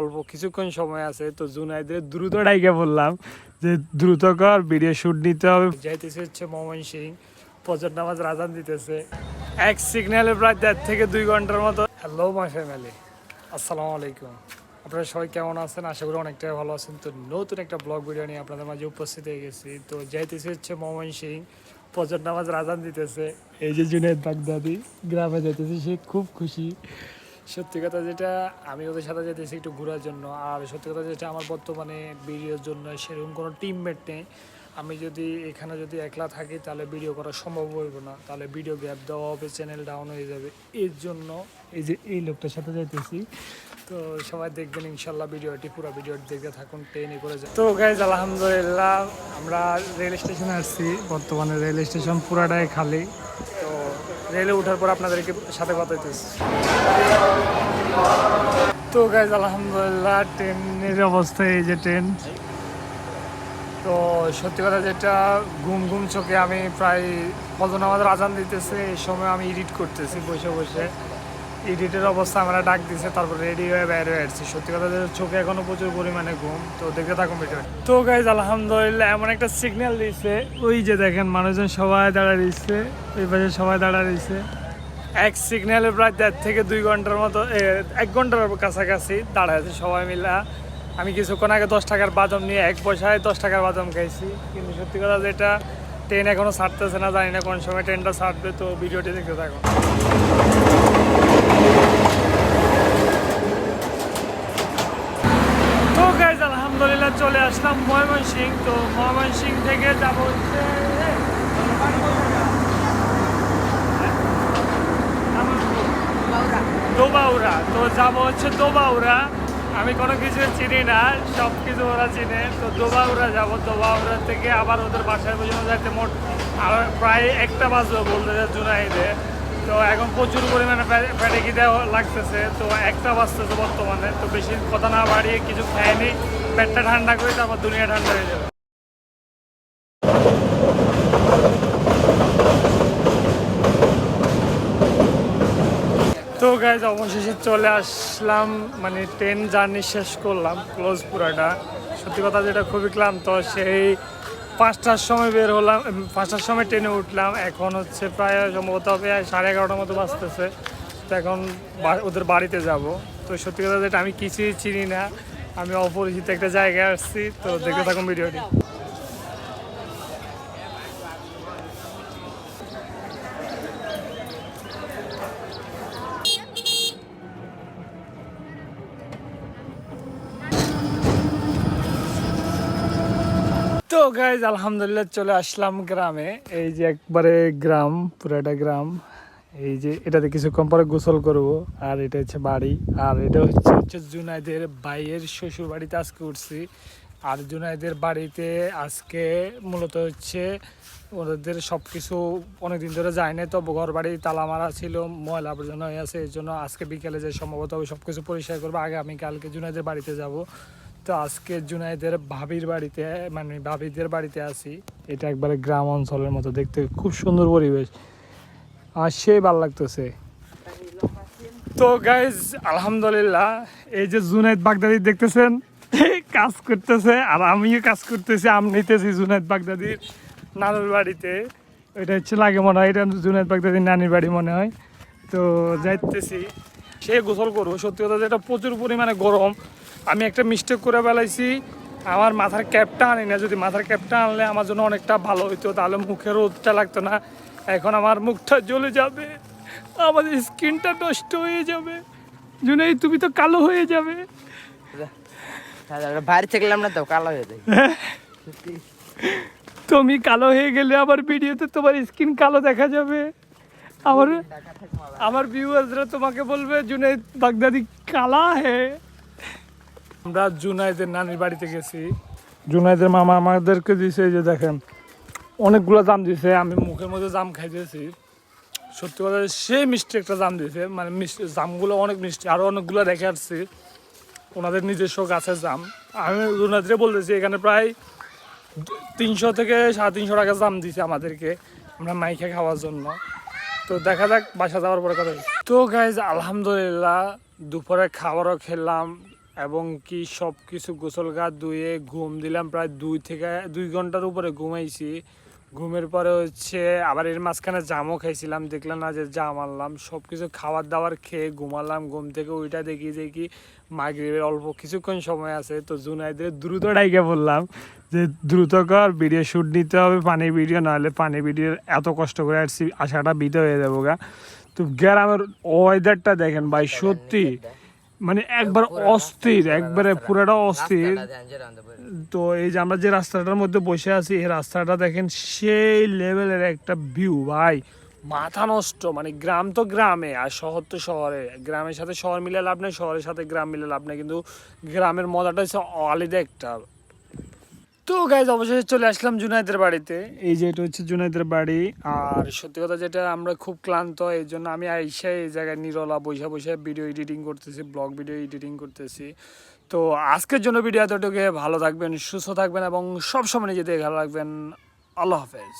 অল্প কিছুক্ষণ সময় আছে, তো জুনাইদের দ্রুত ডাইকে বললাম যে, দ্রুত কর, ভিডিও শুট নিতে হবে। যাইতেছে হচ্ছে মোহাম্মদ সিং ফজর নামাজ রাজান দিতেছে। এক সিগন্যালে প্রায় দেড় থেকে দুই ঘণ্টার মতো। হ্যালো মাই ফ্যামিলি আসসালামু আলাইকুম। আপনারা সবাই কেমন আছেন? আশা করি অনেকটাই ভালো আছেন। তো নতুন একটা ব্লগ ভিডিও নিয়ে আপনাদের মাঝে উপস্থিত হয়ে গেছি। তো যাইতেছে হচ্ছে মোহাম্মদ সিং ফজর নামাজ রাজান দিতেছে। এই যে জুনেদ বাগদাদি, গ্রামে যাইতেছে, সে খুব খুশি। সত্যি কথা যেটা, আমি ওদের সাথে যেতেছি একটু ঘোরার জন্য। আর সত্যি কথা যেটা, আমার বর্তমানে ভিডিওর জন্য সেরকম কোনো টিমমেট নেই। আমি যদি এখানে যদি একলা থাকি, তাহলে ভিডিও করা সম্ভব হইব না। তাহলে ভিডিও গ্যাপ দেওয়া হবে চ্যানেল ডাউন হয়ে যাবে। এর জন্য এই যে এই লোকটার সাথে যাইতেছি তো সবাই দেখবেন ইনশাল্লাহ ভিডিওটি, পুরো ভিডিওটি দেখতে থাকুন ট্রেনে করে যায় তো গাইজ আলহামদুলিল্লাহ, আমরা রেল স্টেশনে আসছি। বর্তমানে রেল স্টেশন পুরাটাই খালি। তো রেলে ওঠার পর আপনাদেরকে সাথে কথা হইতেছি। তো গাইজ আলহামদুলিল্লাহ, ট্রেনের অবস্থা এই যে ট্রেন। তো সত্যি কথা যেটা, ঘুম ঘুম চোখে আমি প্রায় ফজন আমাদের আজান দিতেছে, এই সময় আমি এডিট করতেছি, বসে বসে। এডিটের অবস্থা আমরা ডাক দিছে, তারপর রেডি হয়ে বের হয়ে আসছি। সত্যি কথা চোখে এখনও প্রচুর পরিমাণে ঘুম, তো দেখতে থাকুন ভিডিও তো গাইজ আলহামদুলিল্লাহ, এমন একটা সিগন্যাল দিয়েছে ওই যে দেখেন, মানুষজন সবাই দাঁড়া দিচ্ছে ওই পাশে সবাই দাঁড়া দিচ্ছে এক সিগন্যালে প্রায় দেড় থেকে দুই ঘণ্টার মতো এক ঘণ্টার কাছাকাছি দাঁড়ায় আছে সবাই মিলা। আমি কিছুক্ষণ আগে দশ টাকার বাদাম নিয়ে এক পয়সায় দশ টাকার বাদাম খাইছি। কিন্তু সত্যি কথা যেটা ট্রেন এখনও ছাড়তেছে না, জানি না কোন সময় ট্রেনটা ছাড়বে, তো ভিডিওটি দেখতে থাকুন তো গাইজ আলহামদুলিল্লাহ চলে আসলাম ময়মনসিং তো ময়মনসিং থেকে যাব হচ্ছে দোবাউরা তো যাব হচ্ছে দোবাউরা আমি কোনো কিছু চিনি না, সব কিছু ওরা চিনে। তো দোবাউরা যাব দোবাউরা থেকে আবার ওদের বাসায় পর্যন্ত যাইতে মোট আর প্রায় একটা বাজবে বলতে যায় জুনাইদে। তো এখন প্রচুর পরিমাণে প্যাটেকি দেওয়া লাগতেছে, তো একটা বাজতেছে বর্তমানে। তো বেশি কথা না বাড়িয়ে কিছু খায়নি পেটটা ঠান্ডা করে তারপর দুনিয়া ঠান্ডা হয়ে যাবে। তো গাইজ অবশেষে চলে আসলাম। মানে ট্রেন জার্নি শেষ করলাম ক্লোজ পুরাটা। সত্যি কথা যেটা খুবই ক্লান্ত, সেই পাঁচটার সময় বের হলাম পাঁচটার সময় ট্রেনে উঠলাম। এখন হচ্ছে প্রায় সম্ভবত হবে সাড়ে এগারোটার মতো বাজতেছে। তো এখন ওদের বাড়িতে যাব। তো সত্যি কথা যেটা, আমি কিছুই চিনি না। আমি অপরিচিত একটা জায়গায় আসছি, তো দেখতে থাকুন ভিডিওটি। তো গাইজ আলহামদুলিল্লাহ চলে আসলাম গ্রামে। এই যে একবারে গ্রাম, পুরাটা গ্রাম। এই যে এটাতে কিছুক্ষণ পরে গোসল করব, আর এটা হচ্ছে বাড়ি। আর এটা হচ্ছে হচ্ছে জুনাইদের ভাইয়ের শ্বশুর বাড়িতে আজকে উঠছি। আর জুনাইদের বাড়িতে আজকে মূলত হচ্ছে ওদের সব কিছু অনেকদিন ধরে যায় না তো ঘর বাড়ি তালা মারা ছিল, ময়লা আবর্জনা হয়ে আছে, এই জন্য আজকে বিকেলে যে সম্ভবত সব কিছু পরিষ্কার করব আগামী কালকে জুনাইদের বাড়িতে যাব। তো আজকে জুনাইদের ভাবির বাড়িতে মানে ভাবিদের বাড়িতে আছি। এটা একবারে গ্রাম অঞ্চলের মতো দেখতে, খুব সুন্দর পরিবেশ। আর সেই ভালো লাগতেছে। তো গাইজ আলহামদুলিল্লাহ, এই যে জুনাইদ বাগদাদি দেখতেছেন, কাজ করতেছে, আর আমিও কাজ করতেছি, আম নিতেছি জুনাইদ বাগদাদির নানুর বাড়িতে। এটা হচ্ছে লাগে মনে হয়, এটা জুনাইদ বাগদাদির নানির বাড়ি মনে হয়। তো যাইতেছি। সে গোসল করব, সত্যি কথা যেটা প্রচুর পরিমাণে গরম। আমি একটা মিস্টেক করে বেলাইছি আমার মাথার ক্যাপটা আনি না যদি মাথার ক্যাপটা আনলে আমার জন্য অনেকটা ভালো হইতো। তাহলে মুখের রোদটা লাগতো না। এখন আমার মুখটা জ্বলে যাবে। আমাদের স্কিনটা নষ্ট হয়ে যাবে। জুনাই তুমি তো কালো হয়ে যাবে। বাইরে থাকলাম না তো কালো হয়ে যায় তুমি কালো হয়ে গেলে আবার ভিডিওতে তোমার স্কিন কালো দেখা যাবে। আমার আমার ভিউয়ার্সরা তোমাকে বলবে জুনাইদ বাগদাদি কালা হে। আমরা জুনাইদের নানির বাড়িতে গেছি। জুনাইদের মামা আমাদেরকে দিছে যে দেখেন, অনেকগুলো জাম দিছে, আমি মুখের মধ্যে জাম খাইতেছি। সত্যি কথা সেই মিষ্টি একটা জাম দিছে মানে মিষ্টি, জামগুলো অনেক মিষ্টি আরও অনেকগুলো রেখে আসছি। ওনাদের নিজস্ব গাছের জাম। আমি জুনাইদরে বলতেছি, এখানে প্রায় তিনশো থেকে সাড়ে তিনশো টাকা জাম দিছে আমাদেরকে, আমরা মাইকে খাওয়ার জন্য। তো দেখা যাক, বাসা যাওয়ার পরে কথা তো গাইজ আলহামদুলিল্লাহ, দুপুরে খাবারও খেলাম এবং কি সব কিছু গোসল গা ধুয়ে ঘুম দিলাম প্রায় দুই থেকে দুই ঘণ্টার উপরে ঘুমাইছি। ঘুমের পরে হচ্ছে আবার এর মাঝখানে জামও খাইছিলাম, দেখলাম না যে জাম আনলাম। সব কিছু খাবার দাবার খেয়ে ঘুমালাম, ঘুম থেকে ওইটা দেখি যে কি মাগরিবের অল্প কিছুক্ষণ সময় আছে। তো জুনাইদের দ্রুত ডাইকে বললাম যে, দ্রুত কর ভিডিও শ্যুট নিতে হবে পানি ভিডিও নাহলে পানি ভিডিও এত কষ্ট করে আসছি, আশাটা বিতে হয়ে যাব গা। তো গ্রামের ওয়েদারটা দেখেন ভাই, সত্যি মানে একবার অস্থির একবারে পুরাটা অস্থির। তো এই যে আমরা যে রাস্তাটার মধ্যে বসে আছি এই রাস্তাটা দেখেন সেই লেভেলের একটা ভিউ ভাই। মাথা নষ্ট মানে গ্রাম তো গ্রামে আর শহর তো শহরে। গ্রামের সাথে শহর মিলে লাভ নেই শহরের সাথে গ্রাম মিলে লাভ নেই কিন্তু গ্রামের মজাটা হচ্ছে আলাদা একটা তো গাইজ অবশেষে চলে আসলাম জুনাইদের বাড়িতে। এই যে এটা হচ্ছে জুনাইদের বাড়ি। আর সত্যি কথা যেটা, আমরা খুব ক্লান্ত, এই জন্য আমি আইসা এই জায়গায় নিরলা বৈশা বৈশা ভিডিও এডিটিং করতেছি ব্লগ ভিডিও এডিটিং করতেছি। তো আজকের জন্য ভিডিও এতটুকু। ভালো থাকবেন, সুস্থ থাকবেন এবং সবসময় নিজেদের ভালো রাখবেন। আল্লাহ হাফেজ।